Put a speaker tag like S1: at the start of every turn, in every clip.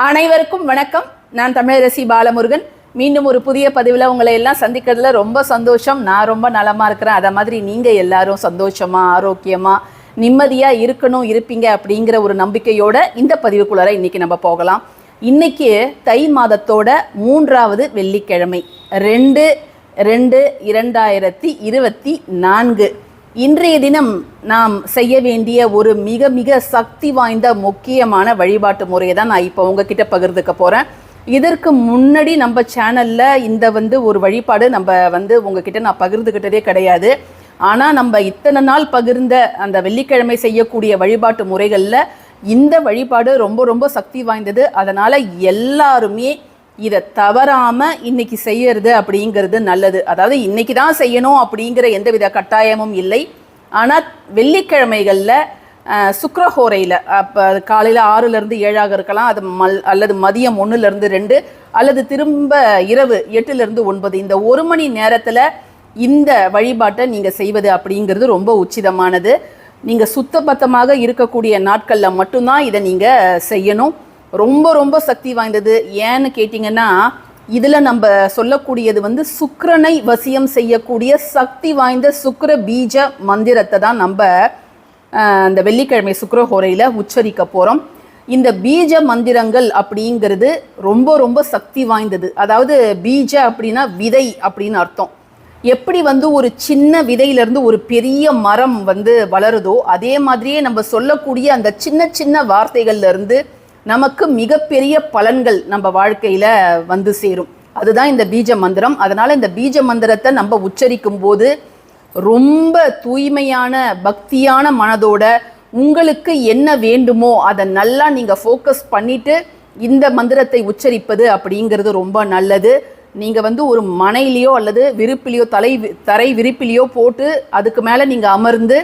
S1: அனைவருக்கும் வணக்கம். நான் தமிழரசி பாலமுருகன். மீண்டும் ஒரு புதிய பதிவில் உங்களை எல்லாம் சந்திக்கிறதுல ரொம்ப சந்தோஷம். நான் ரொம்ப நலமாக இருக்கிறேன். அதை மாதிரி நீங்கள் எல்லாரும் சந்தோஷமாக ஆரோக்கியமாக நிம்மதியாக இருக்கணும் இருப்பீங்க அப்படிங்கிற ஒரு நம்பிக்கையோட இந்த பதிவுக்குள்ளார இன்றைக்கி நம்ம போகலாம். இன்றைக்கி தை மாதத்தோட மூன்றாவது வெள்ளிக்கிழமை. ரெண்டு ரெண்டு இரண்டாயிரத்தி இருபத்தி நான்கு. இன்றைய தினம் நாம் செய்ய வேண்டிய ஒரு மிக மிக சக்தி வாய்ந்த முக்கியமான வழிபாட்டு முறையை தான் நான் இப்போ உங்ககிட்ட பகிர்ந்துக்க போகிறேன் இதற்கு முன்னாடி நம்ம சேனலில் இந்த வந்து ஒரு வழிபாடு நம்ம வந்து உங்ககிட்ட நான் பகிர்ந்துக்கிட்டதே கிடையாது. ஆனால் நம்ம இத்தனை நாள் பகிர்ந்த அந்த வெள்ளிக்கிழமை செய்யக்கூடிய வழிபாட்டு முறைகளில் இந்த வழிபாடு ரொம்ப ரொம்ப சக்தி வாய்ந்தது. அதனால் எல்லாருமே இதை தவறாமல் இன்னைக்கு செய்யறது அப்படிங்கிறது நல்லது. அதாவது இன்னைக்கு தான் செய்யணும் அப்படிங்கிற எந்தவித கட்டாயமும் இல்லை. ஆனால் வெள்ளிக்கிழமைகளில் சுக்ரஹோரையில் அப்போ காலையில் ஆறுலேருந்து ஏழாக இருக்கலாம் அது மல் அல்லது மதியம் ஒன்றுலேருந்து ரெண்டு அல்லது திரும்ப இரவு எட்டுலேருந்து ஒன்பது இந்த ஒரு மணி நேரத்தில் இந்த வழிபாட்டை நீங்கள் செய்வது அப்படிங்கிறது ரொம்ப உச்சிதமானது. நீங்கள் சுத்தபத்தமாக இருக்கக்கூடிய நாட்களில் மட்டும்தான் இதை நீங்கள் செய்யணும். ரொம்ப ரொம்ப சக்தி வாய்ந்தது. ஏன்னு கேட்டிங்கன்னா இதில் நம்ம சொல்லக்கூடியது வந்து சுக்கரனை வசியம் செய்யக்கூடிய சக்தி வாய்ந்த சுக்கர பீஜ மந்திரத்தை தான் நம்ம இந்த வெள்ளிக்கிழமை சுக்கிரஹோரையில் உச்சரிக்க போகிறோம் இந்த பீஜ மந்திரங்கள் அப்படிங்கிறது ரொம்ப ரொம்ப சக்தி வாய்ந்தது. அதாவது பீஜ அப்படின்னா விதை அப்படின்னு அர்த்தம். எப்படி வந்து ஒரு சின்ன விதையிலேருந்து ஒரு பெரிய மரம் வந்து வளருதோ அதே மாதிரியே நம்ம சொல்லக்கூடிய அந்த சின்ன சின்ன வார்த்தைகள்லேருந்து இருந்து நமக்கு மிகப்பெரிய பலன்கள் நம்ம வாழ்க்கையில் வந்து சேரும். அதுதான் இந்த பீஜ மந்திரம். அதனால் இந்த பீஜ மந்திரத்தை நம்ம உச்சரிக்கும் போது ரொம்ப தூய்மையான பக்தியான மனதோட உங்களுக்கு என்ன வேண்டுமோ அதை நல்லா நீங்கள் ஃபோக்கஸ் பண்ணிட்டு இந்த மந்திரத்தை உச்சரிப்பது அப்படிங்கிறது ரொம்ப நல்லது. நீங்கள் வந்து ஒரு மனையிலையோ அல்லது விருப்பிலையோ தலை தரை விரிப்பிலையோ போட்டு அதுக்கு மேலே நீங்கள் அமர்ந்து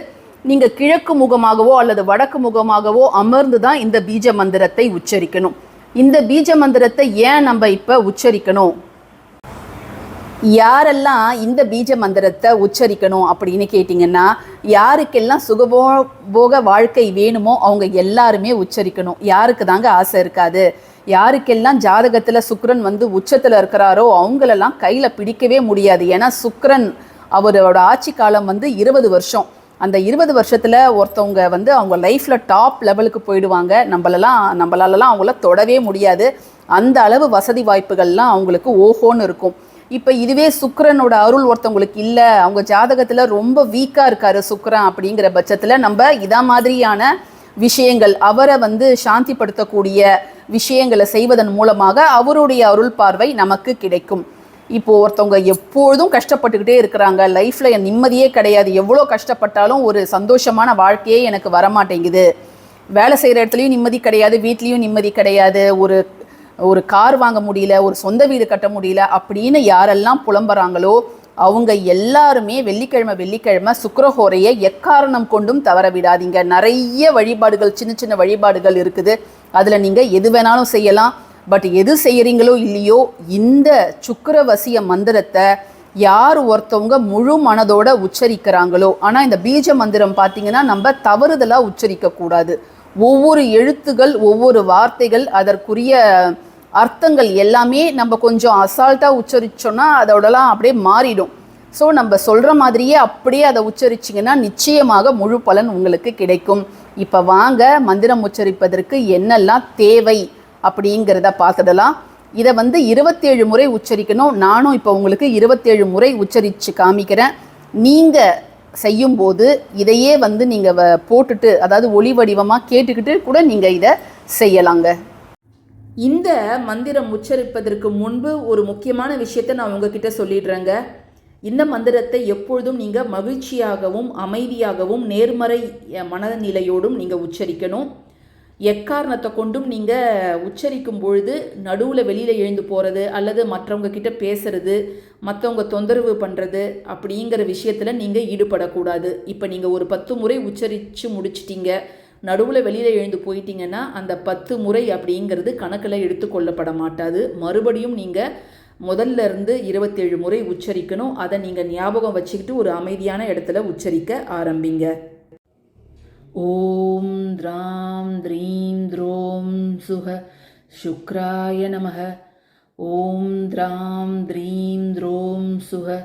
S1: நீங்கள் கிழக்கு முகமாகவோ அல்லது வடக்கு முகமாகவோ அமர்ந்து தான் இந்த பீஜ மந்திரத்தை உச்சரிக்கணும். இந்த பீஜ மந்திரத்தை ஏன் நம்ம இப்போ உச்சரிக்கணும்? யாரெல்லாம் இந்த பீஜ மந்திரத்தை உச்சரிக்கணும் அப்படின்னு கேட்டிங்கன்னா யாருக்கெல்லாம் சுகபோ போக வாழ்க்கை வேணுமோ அவங்க எல்லாருமே உச்சரிக்கணும். யாருக்கு தாங்க ஆசை இருக்காது? யாருக்கெல்லாம் ஜாதகத்தில் சுக்ரன் வந்து உச்சத்தில் இருக்கிறாரோ அவங்களெல்லாம் கையில் பிடிக்கவே முடியாது. ஏன்னா சுக்ரன் அவரோட ஆட்சி காலம் வந்து இருபது வருஷம். அந்த இருபது வருஷத்தில் ஒருத்தவங்க வந்து அவங்க லைஃப்பில் டாப் லெவலுக்கு போயிடுவாங்க. நம்மளெல்லாம் நம்மளாலலாம் அவங்கள தொடவே முடியாது. அந்த அளவு வசதி வாய்ப்புகள்லாம் அவங்களுக்கு ஓஹோன்னு இருக்கும். இப்போ இதுவே சுக்கரனோட அருள் ஒருத்தவங்களுக்கு இல்லை. அவங்க ஜாதகத்தில் ரொம்ப வீக்காக இருக்காரு சுக்கரன் அப்படிங்கிற பட்சத்தில் நம்ம இதா மாதிரியான விஷயங்கள் அவரை வந்து சாந்திப்படுத்தக்கூடிய விஷயங்களை செய்வதன் மூலமாக அவருடைய அருள் பார்வை நமக்கு கிடைக்கும். இப்போது ஒருத்தவங்க எப்பொழுதும் கஷ்டப்பட்டுக்கிட்டே இருக்கிறாங்க. லைஃப்பில் என் நிம்மதியே கிடையாது. எவ்வளோ கஷ்டப்பட்டாலும் ஒரு சந்தோஷமான வாழ்க்கையே எனக்கு வரமாட்டேங்குது. வேலை செய்கிற இடத்துலையும் நிம்மதி கிடையாது. வீட்லேயும் நிம்மதி கிடையாது. ஒரு ஒரு கார் வாங்க முடியல. ஒரு சொந்த வீடு கட்ட முடியல. அப்படின்னு யாரெல்லாம் புலம்புறாங்களோ அவங்க எல்லாருமே வெள்ளிக்கிழமை வெள்ளிக்கிழமை சுக்கரஹோரையை எக்காரணம் கொண்டும் தவற விடாதீங்க. நிறைய வழிபாடுகள் சின்ன சின்ன வழிபாடுகள் இருக்குது. அதில் நீங்கள் எது வேணாலும் செய்யலாம். பட் எது செய்கிறீங்களோ இல்லையோ இந்த சுக்கிரவசிய மந்திரத்தை யார் ஒருத்தவங்க முழு மனதோட உச்சரிக்கிறாங்களோ ஆனால் இந்த பீஜ மந்திரம் பார்த்தீங்கன்னா நம்ம தவறுதலாக உச்சரிக்கக்கூடாது ஒவ்வொரு எழுத்துகள் ஒவ்வொரு வார்த்தைகள் அதற்குரிய அர்த்தங்கள் எல்லாமே நம்ம கொஞ்சம் அசால்ட்டாக உச்சரிச்சோன்னா அதோடலாம் அப்படியே மாறிடும். ஸோ நம்ம சொல்கிற மாதிரியே அப்படியே அதை உச்சரிச்சிங்கன்னா நிச்சயமாக முழு பலன் உங்களுக்கு கிடைக்கும். இப்போ வாங்க மந்திரம் உச்சரிப்பதற்கு என்னெல்லாம் தேவை? அப்படிங்கிறத பார்த்துடலாம். இதை வந்து இருபத்தேழு முறை உச்சரிக்கணும். நானும் இப்போ உங்களுக்கு இருபத்தேழு முறை உச்சரித்து காமிக்கிறேன். நீங்கள் செய்யும்போது இதையே வந்து நீங்கள் போட்டுட்டு அதாவது ஒளி வடிவமாக கேட்டுக்கிட்டு கூட நீங்கள் இதை செய்யலாங்க. இந்த மந்திரம் உச்சரிப்பதற்கு முன்பு ஒரு முக்கியமான விஷயத்தை நான் உங்ககிட்ட சொல்லிடுறேங்க. இந்த மந்திரத்தை எப்பொழுதும் நீங்கள் மகிழ்ச்சியாகவும் அமைதியாகவும் நேர்மறை மனநிலையோடும் நீங்கள் உச்சரிக்கணும். எக்காரணத்தை கொண்டும் நீங்கள் உச்சரிக்கும் பொழுது நடுவில் வெளியில் எழுந்து போகிறது அல்லது மற்றவங்க கிட்ட பேசுறது மற்றவங்க தொந்தரவு பண்ணுறது அப்படிங்கிற விஷயத்தில் நீங்கள் ஈடுபடக்கூடாது. இப்போ நீங்கள் ஒரு பத்து முறை உச்சரித்து முடிச்சிட்டிங்க நடுவில் வெளியில் எழுந்து போயிட்டீங்கன்னா அந்த பத்து முறை அப்படிங்கிறது கணக்கில் எடுத்துக்கொள்ளப்பட மாட்டாது. மறுபடியும் நீங்கள் முதல்ல இருந்து இருபத்தேழு முறை உச்சரிக்கணும். அதை நீங்கள் ஞாபகம் வச்சுக்கிட்டு ஒரு அமைதியான இடத்துல உச்சரிக்க ஆரம்பிங்க. ஓம் திராம் த்ரீம் த்ரோம் சுக
S2: சுக்ராய நமக ஓம் திராம் த்ரீம் த்ரோம் சுக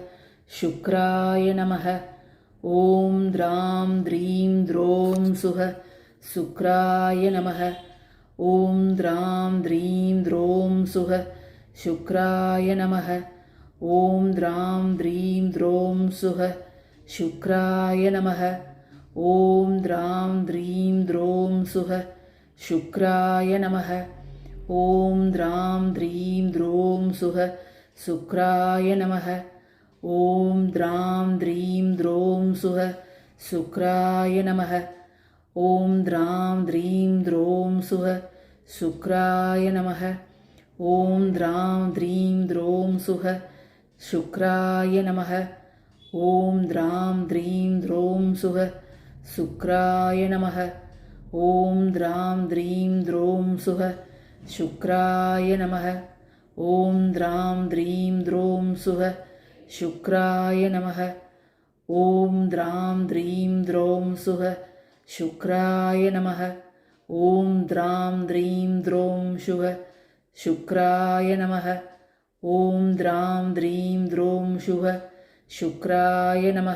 S2: சுக்ராய நமக ஓம் திராம் த்ரீம் த்ரோம் சுக சுக்ராய நமக ஓம் திராம் த்ரீம் த்ரோம் சுக சுக்ராய நமக ஓம் திராம் த்ரீம் த்ரோம் சுக சுக்ராய நமக ॐ द्रां द्रीं द्रों सुः शुक्राय नमः। ॐ द्रां द्रीं द्रों सुः शुक्राय नमः। ॐ द्रां द्रीं द्रों सुः शुक्राय नमः। ॐ द्रां द्रीं द्रों सुः शुक्राय नमः। ॐ द्रां द्रीं द्रों सुः शुक्राय नमः। ॐ द्रां द्रीं द्रों सुः சுக்ராய நம ஓம் திராம் த்ரீம் த்ரோம் சுக. சுக்ராய நம ஓம் திராம் த்ரீம் த்ரோம் சுக. சுக்ராய நம ஓம் திராம் த்ரீம் த்ரோம் சுக. சுக்ராய நம ஓம் திராம் த்ரீம் த்ரோம் சுக. சுக்ராய நம ஓம் திராம் த்ரீம் த்ரோம் சுக. சுக்ராய நம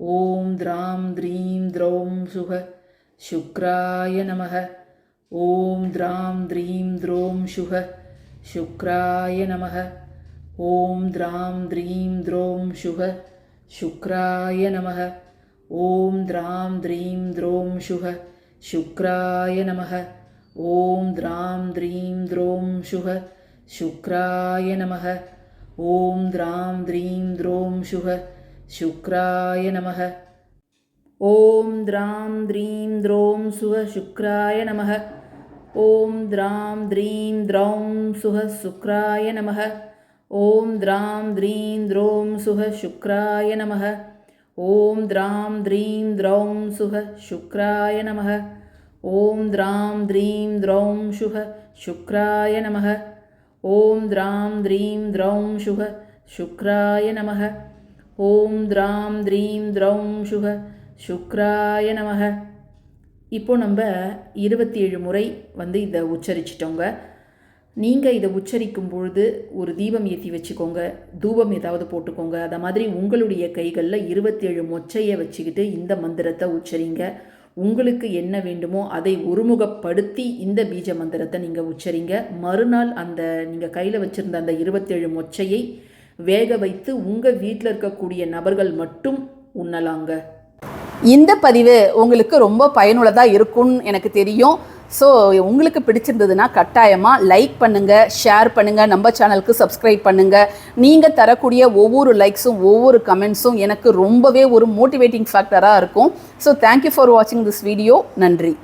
S2: ஓம் திராம் த்ரீம் திரௌம் சுக சுக்ராய நமக ஓம் திராம் த்ரீம் திரோம் சுக சுக்ராய நமக ஓம் திராம் த்ரீம் திரோம் சுக சுக்ராய நமக ஓம் திராம் த்ரீம் திரோம் சுக சுக்ராய நமக ஓம் திராம் த்ரீம் திரோம் சுக சுக்ராய நமக ஓம் திராம் த்ரீம் திரோம் சுக शुक्राय नमः। ॐ द्रां द्रीं द्रों सुः शुक्राय नमः। ॐ द्रां द्रीं द्रौं सुः शुक्राय नमः। ॐ द्रां द्रीं द्रों सुः शुक्राय नमः। ॐ द्रां द्रीं द्रौं सुः शुक्राय नमः। ॐ द्रां द्रीं द्रौं शुः शुक्राय नमः। ॐ द्रां द्रीं द्रौं शुः शुक्राय नमः ஓம் திராம் த்ரீம் திரௌம் சுக சுக்ராய நமக. இப்போ நம்ம இருபத்தி ஏழு முறை வந்து இதை உச்சரிச்சிட்டோங்க. நீங்கள் இதை உச்சரிக்கும் பொழுது ஒரு தீபம் ஏற்றி வச்சுக்கோங்க. தூபம் ஏதாவது போட்டுக்கோங்க. அதை மாதிரி உங்களுடைய கைகளில் இருபத்தேழு மொச்சையை வச்சுக்கிட்டு இந்த மந்திரத்தை உச்சரிங்க. உங்களுக்கு என்ன வேண்டுமோ அதை ஒருமுகப்படுத்தி இந்த பீஜ மந்திரத்தை நீங்கள் உச்சரிங்க. மறுநாள் அந்த நீங்கள் கையில் வச்சுருந்த அந்த இருபத்தேழு மொச்சையை வேக வைத்து உங்கள் வீட்டில் இருக்கக்கூடிய நபர்கள் மட்டும் உண்ணலாங்க. இந்த பதிவு உங்களுக்கு ரொம்ப பயனுள்ளதாக இருக்கும்னு எனக்கு தெரியும். ஸோ உங்களுக்கு பிடிச்சிருந்ததுன்னா கட்டாயமாக லைக் பண்ணுங்கள் ஷேர் பண்ணுங்கள் நம்ம சேனலுக்கு சப்ஸ்கிரைப் பண்ணுங்கள் நீங்கள் தரக்கூடிய ஒவ்வொரு லைக்ஸும் ஒவ்வொரு கமெண்ட்ஸும் எனக்கு ரொம்பவே ஒரு மோட்டிவேட்டிங் ஃபேக்டராக இருக்கும். ஸோ தேங்க்யூ ஃபார் வாட்சிங் திஸ் வீடியோ நன்றி.